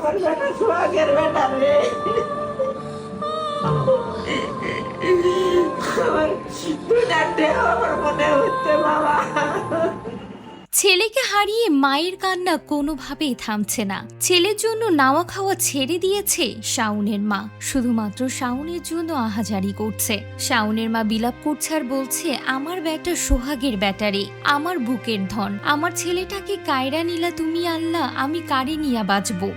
আমার বেটা সোহাগের বেটা রে ছেলেকে হারিয়ে মায়ের কান্না কোনোভাবেই থামছে না। ছেলের জন্য নাওয়া খাওয়া ছেড়ে দিয়েছে শাওনের মা। শুধুমাত্র শাওনের জন্য আহাজারি করছে। শাওনের মা বিলাপ করছে আর বলছে, আমার ব্যাটা সোহাগের ব্যাটারে আমার বুকের ধন। আমার ছেলেটাকে কায়রা নিলা তুমি আল্লাহ আমি কারে নিয়া বাঁচবো?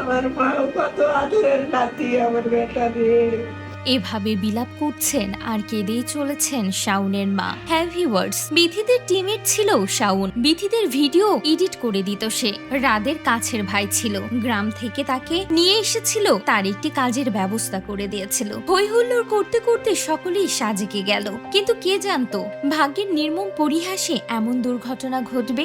আমার মাও কত আদরের নাতি আমার বেটা রে এভাবে বিলাপ করছেন আর কেঁদেই চলেছেন শাওনের মা। হ্যাঁ ভিউয়ার্স বিথিদের টিমের ছিল শাওন। বিথিদের ভিডিও এডিট করে দিত সে। রাদের কাছের ভাই ছিল। গ্রাম থেকে তাকে নিয়ে এসেছিল। তার একটি কাজের ব্যবস্থা করে দিয়েছিল। হই হুল্লোড় করতে করতে সকলেই সাজেকে গেল। কিন্তু কে জানতো ভাগ্যের নির্মম পরিহাসে এমন দুর্ঘটনা ঘটবে?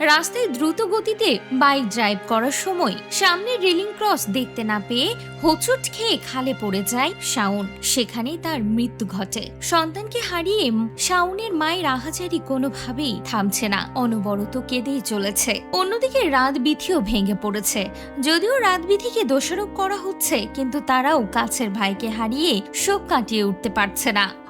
রাস্তায় দ্রুত গতিতে বাইক ড্রাইভ করার সময় সামনে রেলিং ক্রস দেখতে না পেয়ে হোঁচট খেয়ে খালে পড়ে যায় শাওন। সেখানেই তার মৃত্যু ঘটে। সন্তানকে হারিয়ে শাওনের মায়ের আহাজারি কোনোভাবেই থামছে না। অনবরত কেঁদেই চলেছে। অন্যদিকে রাত বিথিও ভেঙে পড়েছে। যদিও রাত বিথিকে দোষারোপ করা হচ্ছে, কিন্তু তারাও কাছের ভাইকে হারিয়ে শোক কাটিয়ে উঠতে পারছে না।